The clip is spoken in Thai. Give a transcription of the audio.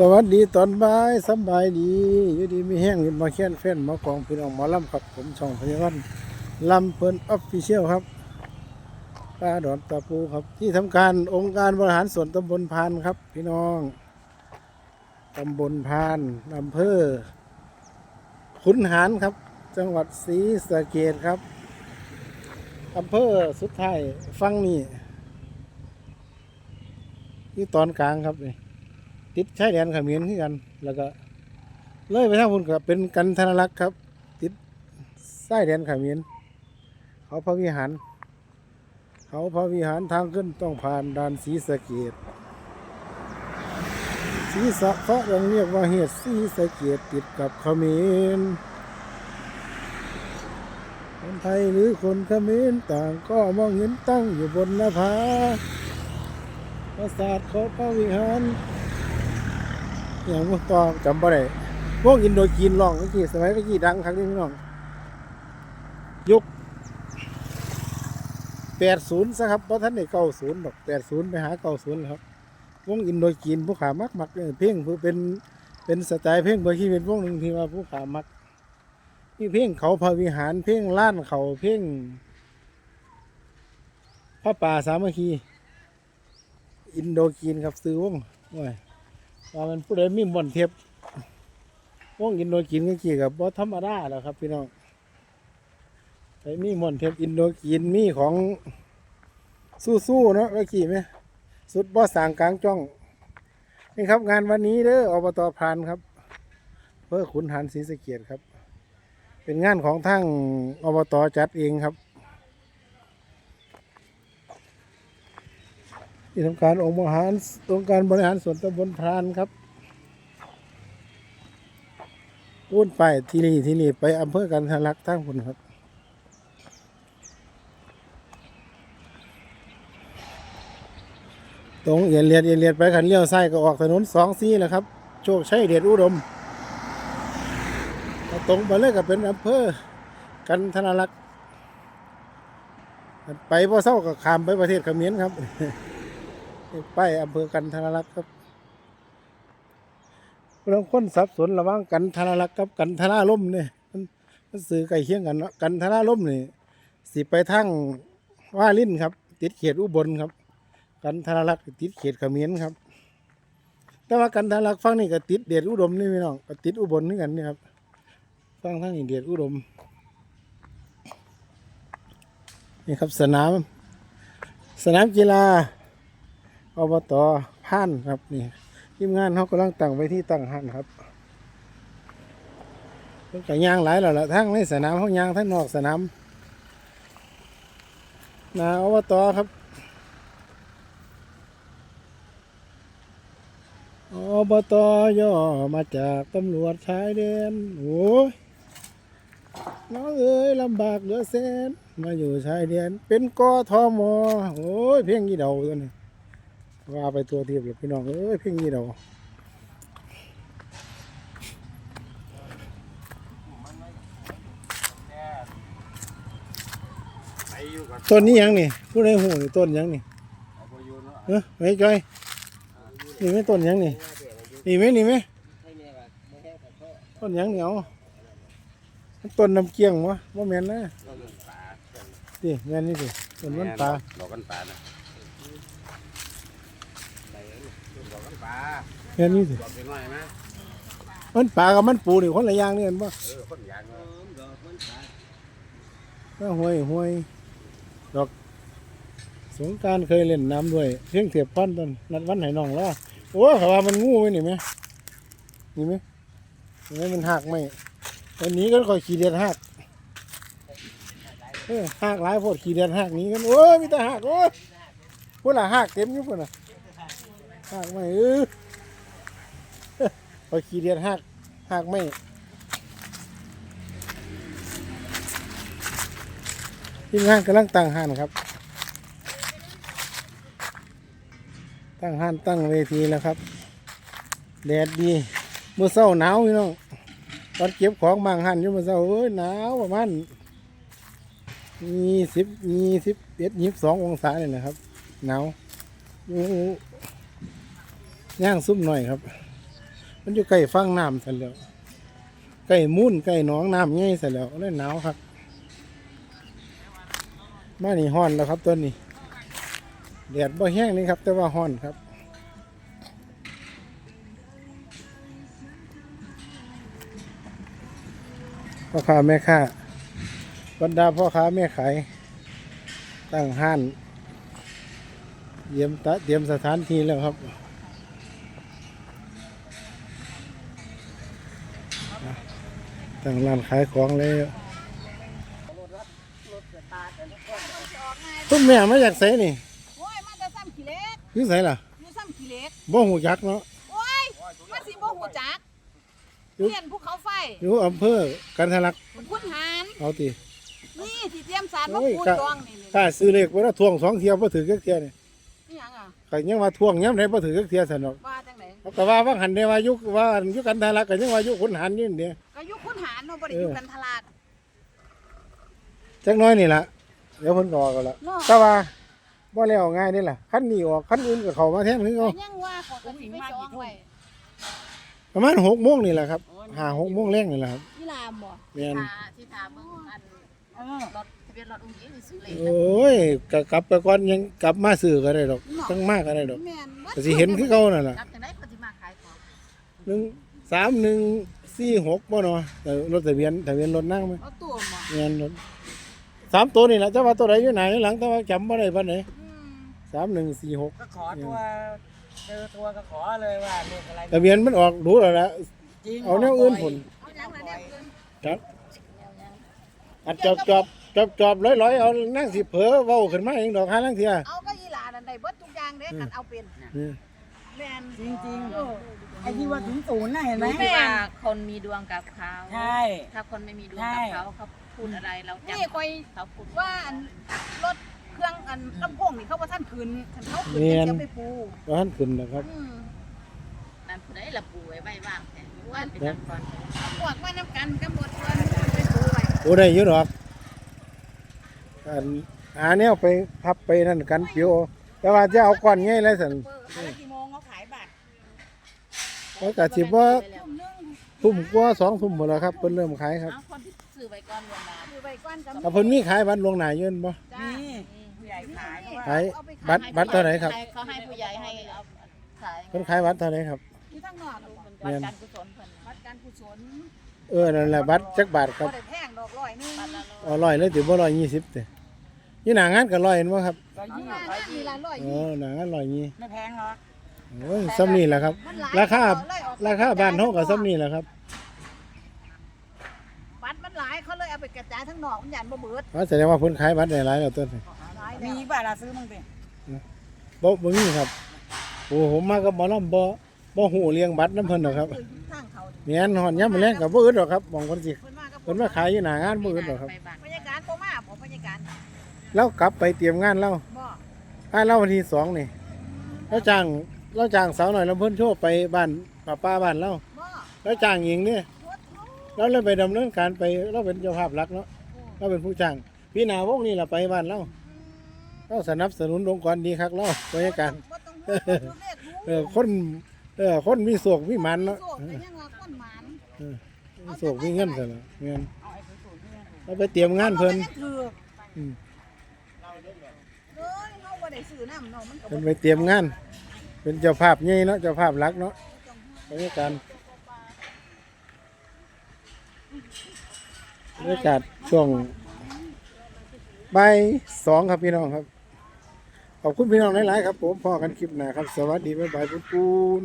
สวัสดีตอนบ่ายสบายดีอยู่ดีมีแห้งมาแค้นแฟนมากองพี่น้องหมอลำครับ ผมช่องพยาวันลำเพิ่นออฟฟิเชียลครับป้าดอนตะปูครับ ที่ทำการองค์การบริหารส่วนตำบลพานครับ พี่น้องตำบลพานอำเภอขุนหารครับ จังหวัดศรีสะเกดครับอำเภอสุดท้ายฟังนี่ที่ตอนกลางครับนี่ ติดชายแดนเขมรคือกัน แล้วก็เลยไปทางพุ่นก็เป็นกันธนรักษ์ครับ ติดชายแดนเขมรเขาพระวิหาร เขาพระวิหารทางขึ้นต้องผ่านด่านศรีสะเกดศรีสะเพราะยังเรียกว่าเหตุศรีสะเกดติดกับเขมรคนไทยหรือคนเขมรต่างก็มองเห็นตั้งอยู่บนหน้าผาปราสาทเขาพระวิหาร อย่างพวกตอจำบ่ได้พวกอินโดจีนร้องเมื่อกี้สมัยเมื่อกี้ดังครั้งนี้พี่น้องยุคแปดศูนย์ซะครับเพราะท่านในเก้าศูนย์ดอกแปดศูนย์ไปหาเก้าศูนย์ครับวงอินโดจีนผู้ขามักมักเออเพลงเป็นเป็นสไตล์เพลงเบอร์ที่เป็นวงหนึ่งที่ว่าผู้ขามักมีเพลงเขาพระวิหารเพลงล้านเขาเพลงพระป่าสามัคคี อินโดจีนครับซื้อวงโอ้ย ว่ามันผู้ใดมีบ่อนเทียบวงอินโดจีนก็กี่กับบ่ธรรมดาแล้วครับ พี่น้องไอ้มีบ่อนเทียบอินโดจีนมีของสู้ๆเนาะก็กี่ไหมสุดบ่สร้างกลางจ้อง นี่ครับงานวันนี้เด้ออบตพรานครับ เพื่อขุนหารศรีสะเกียดครับ เป็นงานของทางอบตจัดเองครับ ที่ทำการองค์บริหารองค์การบริหารส่วนตำบลพรานครับวุ่นไปที่นี่ที่นี่ไปอำเภอกันทะลักทั้งคนครับตรงเอียนเลียดเอียนเลียดไปขันเลี้ยวซ้ก็ออกถนนสองซี่แหละครับ โชคชัยเดชอุดมตรงไปเลยก็เป็นอำเภอกันธนลักษณ์ไปพอเศร้าก็ขามไปประเทศเขมรครับ ป้ายอำเภอกันธนรักษ์ครับบางคนสับสนระหว่างกันธนรักษ์กับกันธนาล่มเนี่ยมันมันสื่อใกล้เคียงกันเนาะกันธนาล่มนี่สิไปทางว่าลิ้นครับ ติดเขตอุบลครับ กันธนรักษ์ติดเขตเขมรครับ แต่ว่ากันธนรักษ์ฝั่งนี้ก็ติดเดชอุดมนี่พี่น้องก็ติดอุบลนี่กันนี่ครับฝั่งทางนี้เดชอุดมนี่ครับสนาม สนามกีฬา อบตผ่านครับนี่ทีมงานเขากำลังตั้งไว้ที่ตั้งหันครับเพิ่นก็ยางหลายแล้วล่ะทั้งในสนามเขายางทั้งนอกสนามนาอบตครับอบตย่อมาจากตำรวจชายแดนโอ้ยน้องเอ้ยลำบากเหลือแสนมาอยู่ชายแดนเป็นกอทอมโอ้ยเพียงกี่เดาตัวนี้ ว่าไปตัวเทียบเลยพี่น้องเอ้ยเพ่งนี้เราต้นนี้ยังนี่ผู้ใดหูนี่ต้นยังนี่เออไม่จ้อยนี่ไม่ต้นยังนี่นี่ไหมนี่ไหมต้นยังเหนียวต้นน้ำเกี้ยงวะว่าแมนนะดิแมนนี่ดิต้นมันปลาดอกกันปลานะ ดอกกันปลาแม่นนี่ดิดอกน้อยไหมมันปลากับมันปูนี่คนละอย่างนี่เห็นปะเออคนยางเออดอกกันปลาก็ห้วยห้วยดอกสงกรารเคยเล่นน้ำด้วยเพียงเทียบพันตอนนัดวันไหนน้องล้อโอ้เขาว่ามันงูไว้นี่ไหมนี่ไหมนี่ไหมมันหักไหมวันนี้ก็คอยขี่เดียดหักเออหักหลายโพดขี่เดียดหักหนี้กันโอ้ยมีแต่หักโอ้ยพวกละหักเต็มอยู่พวกน่ะ หักไหมเออคอขี่เดียดหักหักไหมทีมงานกำลังตั้งห้านครับ ตั้งห้านตั้งเวทีแล้วครับ แดดดีเมื่อเช้าหนาวพี่น้องตอนเก็บของบางหันอยู่เมื่อเช้าเอ้ยหนาวประมาณมีสิบมีสิบเอ็ดยี่สิบสององศาเลยนะครับหนาวอู้ ย่างซุ่มหน่อยครับ มันอยู่ใกล้ฟังน้ำซะแล้วใกล้มุ่นใกล้หนองน้ำใหญ่ซะแล้วเลยหนาวครับบ้านนี่ฮ้อนแล้วครับต้นนี้แดดบ่แห้งนี่ครับ แต่ว่าฮ้อนครับพ่อค้าแม่ค้าบรรดาพ่อค้าแม่ขายตั้งห้านเตรียมตะเตรียมสถานที่แล้วครับ ตั้งร้านขายของแล้วต้นแม่มาจากไสนี่โอ้ยมาแต่ซ้ำขี้เล็กอยู่ไสล่ะอยู่ซ้ำขี้เล็กบ่หูจักเนาะโอ้ยมาสิบ่หูจักอยู่เรียนภูเขาไฟอยู่อำเภอกันทะลักคุณหารเอาตินี่ที่เตรียมสารมาโอ้ยปูกะจองนี่เลยถ้าซื้อเลขบ่ได้ทวงสองเที่ยวบ่ถือจักเที่ยนี่นี่หยังอะก็ยังว่าทวงยามใดบ่ถือจักเที่ยซั่นดอกว่าจังไหน แต่ว่าว่าหันในวายุว่าอันอยุกันทารักกันยังวายุขุนหันนี่เดียวก็อยู่คุณหารเนาะบ่ได้อยู่กันทลาด จักหน้อยนี่ล่ะเดี๋ยวเพิ่นก็ออกกันละเนาะ แต่ว่าบ่แล้วง่ายนี่ล่ะคันนี้ออกคันอื่นก็เข้ามาแทนคือก็เขายังว่าเขอก็สิไปจองไว้ประมาณ6โมงนี่แหละครับ5 6โมงแรงนี่แหละครับที่ลามบ่แม่นทาที่ทาเมืองอันรถทะเบียนรถอุ้งอิงนี่ซื้อเลยโอ้ยก็กลับไปก่อนยังกลับมาซื้อก็ได้ดอกจังมากก็ได้ดอกแม่นบ่ก็สิเห็นคือเก่านั่นล่ะ กลับจากไห หนึ่งสามหนึ่งสี่หกบ่เนาะแต่รถทะเบียนทะเบียนรถนั่งไหมเอาตัวบ่แม่นรถสามตัวนี่แหละแต่ว่าตัวไหนอยู่ไหนหลังแต่ว่าจำบ่ได้ปานไหนอืมสามหนึ่งสี่หกก็ขอตัวเจอตัวก็ขอเลยว่าเลขอะไรทะเบียนมันออกดูแล้วละจริงเอาแนวอื่นผลเอาหยังล่ะเนี่ยเพิ่นครับอัดจอบจอบจอบจอบร้อยร้อยเอานั่งสิเผลอเว้าขึ้นมาเองดอกห้าลังเทียเอาก็อีหลานั่นได้เบิดทุกอย่างเด้กันเอาเป็นนี่ แม่นจริงจริงเออๆไอ้ที่ว่าถึงศูนย์น่ะเห็นไหม รู้ไหมว่าคนมีดวงกับเขาใช่ถ้าคนไม่มีดวงกับเขาเขาพูดอะไรเราจนี่คอยำเขาพูดว่าอันรถเครื่องอันลำโพงนี่เขาว่าท่านคืนคันเขาคืนจะเสียไปปูว่าท่านขึ้นนะครับ อืมนั่นผู้ใดละปูไว้ไว้ว่างแต่ว่าไปทำก่อนเอาพวกมาน้ำกันกำหนดเงินไปปูไว้โอ้ได้เยอะดอกอันหาแนวไปพับไปนั่นกันเปียวแต่ว่าจะเอาก้อนง่ายเลยสัน เปิดกี่โมงเขาขายบัตร เพราะกะสิว่าทุ่มหนึงทุ่มกว่าสองทุ่มหมดแล้วครับเพิ่นเริ่มขายครับเอาคนที่ซื้อไว้ก่อนเวลาอยู่ไว้ก้อนกำหนแต่ดเพิ่นมีขายบัตรลวงหน้าเยินบ่จ้านี่ผู้ใหญ่ขายเพราะว่าขายบัตรบัตรเท่าไหร่ครับเขาให้ผู้ใหญ่ให้เอาขายเพิ่นขายบัตรเท่าไหร่ครับอยู่ทั้งนอกลูกวัดการกุศลเพิ่นวัดการกุศลเออนั่นแหละบัตรจักบาทคก็รับได้แพงดอกร้อยหนึงบัตรละร้อยอ๋อร้อยเลยถือว่าร้อยยี่สิบเด้ยี่หนางานก็ร้อยเห็นบ่ครับก็เอายี่งานร้อยนี่ยี่ละร้อยอ๋อหนางานร้อยยี่ไม่แพงหรอก โอ้ยซ้ำนี่แหละครับมันหลายราคาเอเลยออกราคาบ้านเฮาก็ซ้ำนี่แหละครับบัตรมันหลายเขาเลยเอาไปกระจายทั้งนอกมันยันบ่เบิดอ๋อแสดงว่าเพิ่นขายบัตรได้หลายแล้วต้นหลายมีแล้วป่ะล่ะซื้อมั่งสิบ่บ่มีครับโอ้ผมมากับหมอลำบ่บ่ฮู้เลี้ยงบัตรนํเพิ่นดอกครับคือทางเขาแม่นฮอดยามมื้อแลงก็บ่อึดดอกครับหมองเพิ่นสิเพิ่นมากับเพิ่นมาขายอยู่หน้างานบ่อึดดอกครับไปบ้านบรรยากาศบ่มาบ่บรรยากาศแล้วกลับไปเตรียมงานแล้วบ่อ่าแล้ววันที่สองนี่แล้วจ้าง แล้วจ้างสาวหน่อยลำเพิ่นโชว์ไปบ้านป้าป้าบ้านเราบ่แล้วจ้างหญิงเนี่ยโคตรโหแล้วเลยไปดำเนินการไปเราเป็นเจ้าภาพหลักเนาะเราเป็นผู้จ้างพี่นาวงนี่แหละไปบ้านเราเราสนับสนุนองค์กรดีครับเราบรรยากาศบ่ต้องห่วงบ่ต้องเลขรู้เออคนเออคนมีโศกมีมันเนาะโศกก็ยังว่าคนหมานมีโศกมีเงินซะแล้วเงินเอาไอ้ศูนย์ที่นี่เราไปเตรียมงานเพิ่นมัยังถืออืมเอ้ยเฮาบ่ได้ซื้อน้ำเนาะมันก็เพิ่นบ่ไปเตรียมงาน เป็นเจ้าภาพใหญ่เนาะเจ้าภาพรักเนาะบรรยากาศบรรยากาศช่วงบ่ายสองครับพี่น้องครับ ขอบคุณพี่น้องหลาย ๆ ครับ ผมพอกันคลิปหน้าครับ สวัสดีบ๊ายบายปุ้นปูน